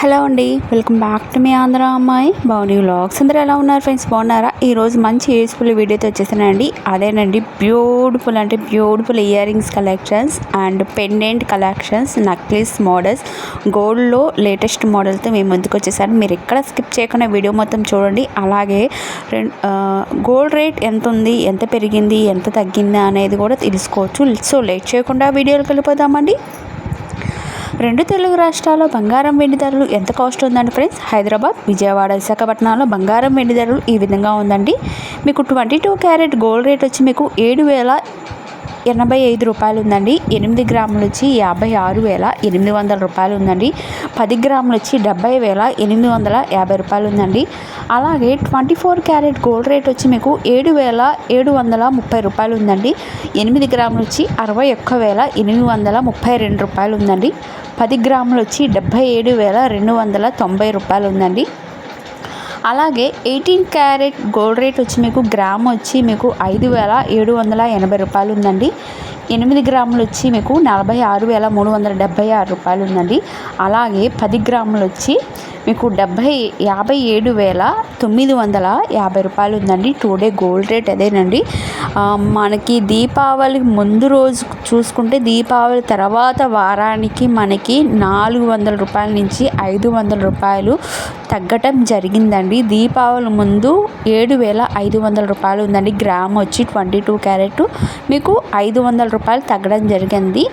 Hello అండి welcome back to మీ ఆంధ్ర అమ్మాయి. బాగుంది వ్లాగ్స్ అందరూ ఎలా ఉన్నారు ఫ్రెండ్స్? బాగున్నారా? ఈరోజు మంచి యూస్ఫుల్ వీడియోతో వచ్చేసానండి. అదేనండి బ్యూటిఫుల్ అంటే beautiful ear rings collections and pendant collections necklace models గోల్డ్లో లేటెస్ట్ మోడల్తో మేము ముందుకు వచ్చేసాను మీరు ఎక్కడ స్కిప్ చేయకుండా వీడియో మొత్తం చూడండి. అలాగే గోల్డ్ రేట్ ఎంత ఉంది ఎంత పెరిగింది ఎంత తగ్గింది అనేది కూడా తెలుసుకోవచ్చు. సో లేట్ చేయకుండా వీడియోలు వెళ్ళిపోదామండి. రెండు తెలుగు రాష్ట్రాల్లో బంగారం వెండి ధరలు ఎంత కాస్ట్ ఉందండి ఫ్రెండ్స్? హైదరాబాద్ విజయవాడ విశాఖపట్నంలో బంగారం వెండి ధరలు ఈ విధంగా ఉందండి. మీకు twenty two carat gold rate వచ్చి మీకు ఏడు వేల ఎనభై ఐదు రూపాయలు ఉందండి ఎనిమిది గ్రాములు వచ్చి యాభై ఆరు వేల ఎనిమిది వందల రూపాయలు ఉందండి పది గ్రాములు వచ్చి డెబ్బై వేల ఎనిమిది వందల యాభై రూపాయలు ఉందండి అలాగే twenty four carat gold rate వచ్చి మీకు ఏడు వేల ఏడు వందల ముప్పై రూపాయలు ఉందండి ఎనిమిది గ్రాములు వచ్చి అరవై ఒక్క వేల ఎనిమిది వందల ముప్పై రెండు రూపాయలు ఉందండి పది గ్రాములు వచ్చి డెబ్బై ఏడు వేల రెండు వందల తొంభై రూపాయలు ఉందండి అలాగే ఎయిటీన్ క్యారెట్ గోల్డ్ రేట్ వచ్చి మీకు గ్రామ్ వచ్చి మీకు ఐదు వేల ఏడు వందల ఎనభై రూపాయలు ఉందండి. ఎనిమిది గ్రాములు వచ్చి మీకు నలభై ఆరు వేల మూడు వందల డెబ్బై ఆరు రూపాయలు ఉందండి. అలాగే పది గ్రాములు వచ్చి మీకు డెబ్బై యాభై ఏడు వేల తొమ్మిది వందల యాభై రూపాయలు ఉందండి. టూ డే గోల్డ్ రేట్ అదేనండి. మనకి దీపావళి ముందు రోజు చూసుకుంటే దీపావళి తర్వాత వారానికి మనకి నాలుగు వందల రూపాయల నుంచి ఐదు వందల రూపాయలు తగ్గటం జరిగిందండి. దీపావళి ముందు ఏడు వేల ఐదు వందల రూపాయలు ఉందండి. గ్రామ్ వచ్చి ట్వంటీ టూ క్యారెట్. మీకు ఐదు వందల రూపాయలు తగ్గడం జరిగింది.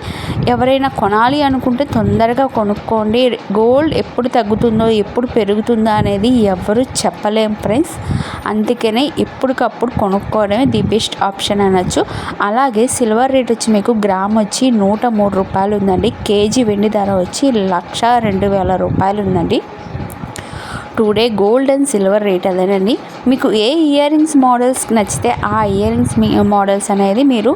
ఎవరైనా కొనాలి అనుకుంటే తొందరగా కొనుక్కోండి. గోల్డ్ ఎప్పుడు తగ్గుతుందో ఎప్పుడు పెరుగుతుందా అనేది ఎవరు చెప్పలేం ఫ్రెండ్స్. అందుకనే ఎప్పటికప్పుడు కొనుక్కోవడమే ది బెస్ట్ ఆప్షన్ అనొచ్చు. అలాగే సిల్వర్ రేట్ వచ్చి మీకు గ్రామ్ వచ్చి నూట మూడు రూపాయలు ఉందండి కేజీ వెండి ధర వచ్చి లక్ష రెండు వేల రూపాయలు ఉందండి today gold and silver rate అదేనండి. మీకు ఏ ఇయర్ రింగ్స్ మోడల్స్ నచ్చితే ఆ ఇయర్ రింగ్స్ మీ మోడల్స్ అనేది మీరు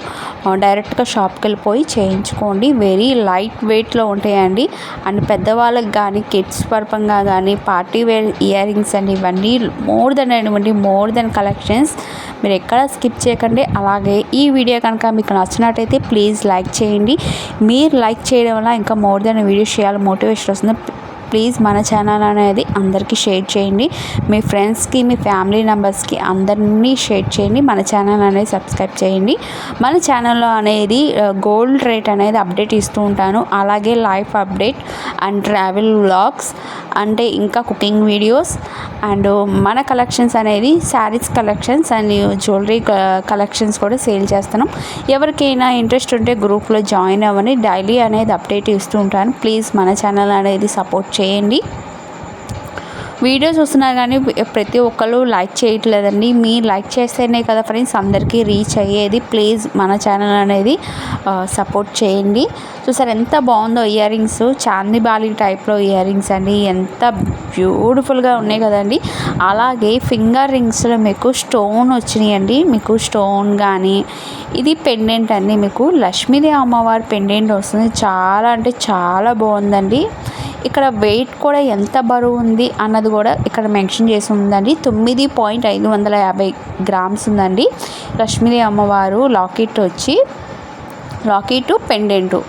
డైరెక్ట్గా షాప్కి వెళ్ళిపోయి చేయించుకోండి. వెరీ లైట్ వెయిట్లో ఉంటాయండి. అండ్ పెద్దవాళ్ళకి కానీ కిడ్స్ పర్పంగా కానీ పార్టీ వేర్ ఇయర్ రింగ్స్ అండి ఇవన్నీ మోర్ దెన్ అండి మోర్ దెన్ కలెక్షన్స్ మీరు ఎక్కడ స్కిప్ చేయకండి. అలాగే ఈ వీడియో కనుక మీకు నచ్చినట్టయితే ప్లీజ్ లైక్ చేయండి. మీరు లైక్ చేయడం వల్ల ఇంకా మోర్ దెన్ వీడియో చేయాలి మోటివేషన్ వస్తుంది. ప్లీజ్ మన ఛానల్ అనేది అందరికీ షేర్ చేయండి. మీ ఫ్రెండ్స్కి మీ ఫ్యామిలీ మెంబర్స్కి అందరినీ షేర్ చేయండి. మన ఛానల్ అనేది సబ్స్క్రైబ్ చేయండి. మన ఛానల్లో అనేది గోల్డ్ రేట్ అనేది అప్డేట్ ఇస్తూ ఉంటాను. అలాగే life update and travel vlogs అంటే ఇంకా కుకింగ్ వీడియోస్ అండ్ మన కలెక్షన్స్ అనేది sarees collections and jewellery collections కూడా సేల్ చేస్తున్నాం. ఎవరికైనా ఇంట్రెస్ట్ ఉంటే గ్రూప్లో జాయిన్ అవ్వని డైలీ అనేది అప్డేట్ ఇస్తూ ఉంటాను. ప్లీజ్ మన ఛానల్ అనేది సపోర్ట్ చేయండి చేయండి. వీడియో చూస్తున్నారు కానీ ప్రతి ఒక్కరు లైక్ చేయట్లేదండి. మీ లైక్ చేస్తేనే కదా ఫ్రెండ్స్ అందరికీ రీచ్ అయ్యేది. ప్లీజ్ మన ఛానల్ అనేది సపోర్ట్ చేయండి. చూసారు ఎంత బాగుందో ఇయర్ రింగ్స్ చాందిబాలి టైప్లో ఇయర్ రింగ్స్ అండి. ఎంత బ్యూటిఫుల్గా ఉన్నాయి కదండి. అలాగే ఫింగర్ రింగ్స్లో మీకు స్టోన్ వచ్చినాయండి. మీకు స్టోన్ కానీ ఇది పెండెంట్ అండి. మీకు లక్ష్మీదేవి అమ్మవారి పెండెంట్ వస్తుంది. చాలా అంటే చాలా బాగుందండి. ఇక్కడ వెయిట్ కూడా ఎంత బరువు ఉంది అన్నది కూడా ఇక్కడ మెన్షన్ చేసి ఉందండి. తొమ్మిది పాయింట్ ఐదు వందల యాభై గ్రామ్స్ ఉందండి. లక్ష్మీదేవి అమ్మవారు లాకెట్ వచ్చి లాకెట్ పెండెంటు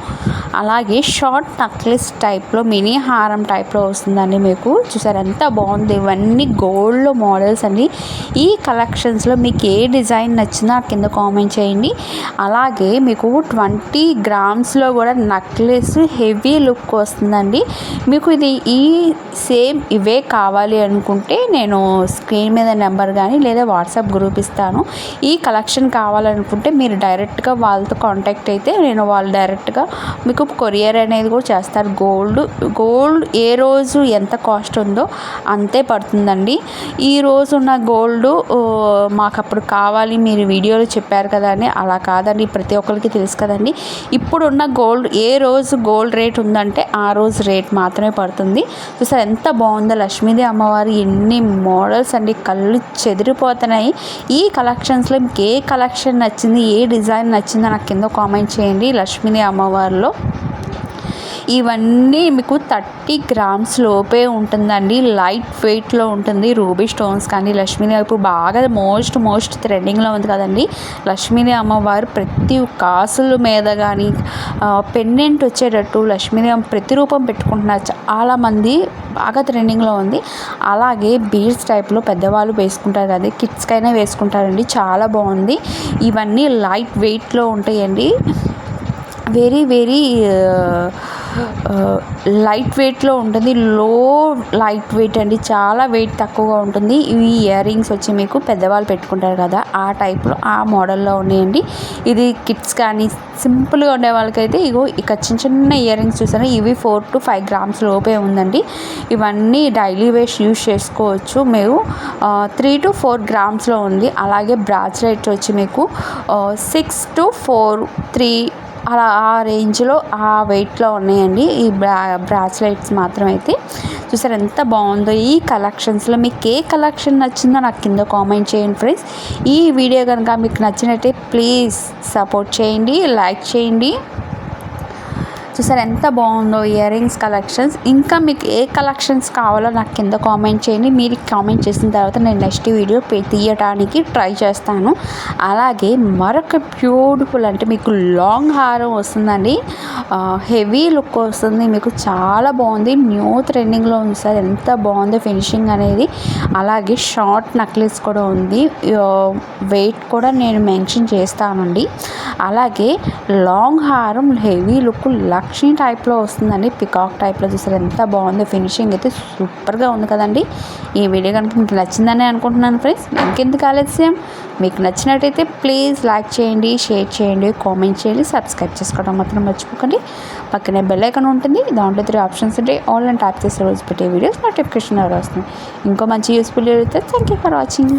అలాగే షార్ట్ నక్లెస్ టైప్లో మినీ హారం టైప్లో వస్తుందండి మీకు. చూసారు ఎంత బాగుంది. ఇవన్నీ గోల్డ్లో మోడల్స్ అండి. ఈ కలెక్షన్స్లో మీకు ఏ డిజైన్ నచ్చిందో కింద కామెంట్ చేయండి. అలాగే మీకు ట్వంటీ గ్రామ్స్లో కూడా నక్లెస్ హెవీ లుక్ వస్తుందండి. మీకు ఇది ఈ సేమ్ ఇవే కావాలి అనుకుంటే నేను స్క్రీన్ మీద నెంబర్ కానీ లేదా వాట్సాప్ గ్రూప్ ఇస్తాను. ఈ కలెక్షన్ కావాలనుకుంటే మీరు డైరెక్ట్గా వాళ్ళతో కాంటాక్ట్ అయితే నేను వాళ్ళు డైరెక్ట్గా మీకు మీకు కొరియర్ అనేది కూడా చేస్తారు. గోల్డ్ గోల్డ్ ఏ రోజు ఎంత కాస్ట్ ఉందో అంతే పడుతుందండి. ఈ రోజు ఉన్న గోల్డ్ మాకు అప్పుడు కావాలి మీరు వీడియోలో చెప్పారు కదా అని అలా కాదండి. ప్రతి ఒక్కరికి తెలుసు కదండి. ఇప్పుడున్న గోల్డ్ ఏ రోజు గోల్డ్ రేట్ ఉందంటే ఆ రోజు రేట్ మాత్రమే పడుతుంది. చూసారు ఎంత బాగుందో లక్ష్మీదేవి అమ్మవారి ఎన్ని మోడల్స్ అండి. కళ్ళు చెదిరిపోతున్నాయి. ఈ కలెక్షన్స్లో మీకు ఏ కలెక్షన్ నచ్చింది ఏ డిజైన్ నచ్చిందో నాకు కింద కామెంట్ చేయండి. లక్ష్మీదేవి అమ్మవారిలో. ఇవన్నీ మీకు థర్టీ గ్రామ్స్ లోపే ఉంటుందండి. లైట్ వెయిట్లో ఉంటుంది. రూబీ స్టోన్స్ కానీ లక్ష్మీని ఇప్పుడు బాగా మోస్ట్ మోస్ట్ ట్రెండింగ్లో ఉంది కదండి. లక్ష్మీని అమ్మవారు ప్రతి కాసుల మీద కానీ పెండెంట్ వచ్చేటట్టు లక్ష్మీని ప్రతి రూపం పెట్టుకుంటున్నారు చాలామంది బాగా ట్రెండింగ్లో ఉంది. అలాగే బీడ్స్ టైప్లో పెద్దవాళ్ళు వేసుకుంటారు కదా కిడ్స్కైనా వేసుకుంటారండి. చాలా బాగుంది. ఇవన్నీ లైట్ వెయిట్లో ఉంటాయండి. వెరీ వెరీ లైట్ వెయిట్లో ఉంటుంది. లో లైట్ వెయిట్ అండి. చాలా వెయిట్ తక్కువగా ఉంటుంది. ఇవి ఇయర్ రింగ్స్ వచ్చి మీకు పెద్దవాళ్ళు పెట్టుకుంటారు కదా ఆ టైప్లో ఆ మోడల్లో ఉన్నాయండి. ఇది కిడ్స్ కానీ సింపుల్గా ఉండే వాళ్ళకైతే ఇగో ఇక చిన్న చిన్న ఇయర్ రింగ్స్ చూసాను ఇవి ఫోర్ టు ఫైవ్ గ్రామ్స్ లోపే ఉందండి. ఇవన్నీ డైలీ వేస్ట్ యూజ్ చేసుకోవచ్చు మీరు. త్రీ టు ఫోర్ గ్రామ్స్లో ఉంది. అలాగే బ్రాస్లెట్ వచ్చి మీకు సిక్స్ టు ఫోర్ త్రీ అలా ఆ రేంజ్లో ఆ వెయిట్లో ఉన్నాయండి. ఈ బ్రా బ్రాస్లెట్స్ మాత్రం అయితే చూసారు ఎంత బాగుందో ఈ కలెక్షన్స్లో మీకు ఏ కలెక్షన్ నచ్చిందో నాకు కింద కామెంట్ చేయండి ఫ్రెండ్స్. ఈ వీడియో కనుక మీకు నచ్చినట్టే ప్లీజ్ సపోర్ట్ చేయండి లైక్ చేయండి. చూసారు ఎంత బాగుందో ఇయర్ రింగ్స్ కలెక్షన్స్. ఇంకా మీకు ఏ కలెక్షన్స్ కావాలో నాకు కింద కామెంట్ చేయండి. మీరు కామెంట్ చేసిన తర్వాత నేను నెక్స్ట్ వీడియో తీయటానికి ట్రై చేస్తాను. అలాగే మరొక బ్యూటిఫుల్ అంటే మీకు లాంగ్ హారం వస్తుందండి. హెవీ లుక్ వస్తుంది. మీకు చాలా బాగుంది. న్యూ ట్రెండింగ్లో ఉంది సార్. ఎంత బాగుంది ఫినిషింగ్ అనేది. అలాగే షార్ట్ నక్లెస్ కూడా ఉంది. వెయిట్ కూడా నేను మెన్షన్ చేస్తానండి. అలాగే లాంగ్ హారం హెవీ లుక్ లక్ష్మీ టైప్లో వస్తుందండి. పికాక్ టైప్లో చూసారు ఎంత బాగుందో. ఫినిషింగ్ అయితే సూపర్గా ఉంది కదండి. ఈ వీడియో కనుక మీకు నచ్చిందని అనుకుంటున్నాను ఫ్రెండ్స్. ఇంకెందుకు ఆలస్యం? మీకు నచ్చినట్టయితే ప్లీజ్ లైక్ చేయండి షేర్ చేయండి కామెంట్ చేయండి సబ్స్క్రైబ్ చేసుకోవడం మాత్రం మర్చిపోకండి. పక్కనే బెల్ ఐకాన్ ఉంటుంది. దాంట్లో త్రీ ఆప్షన్స్ ఉంటాయి. ఆన్లైన్ ట్యాప్ చేసే రోజు పెట్టే వీడియోస్ నోటిఫికేషన్ ఎవరు వస్తుంది. ఇంకో మంచి యూస్ఫుల్ అయితే థ్యాంక్ యూ ఫర్ వాచింగ్.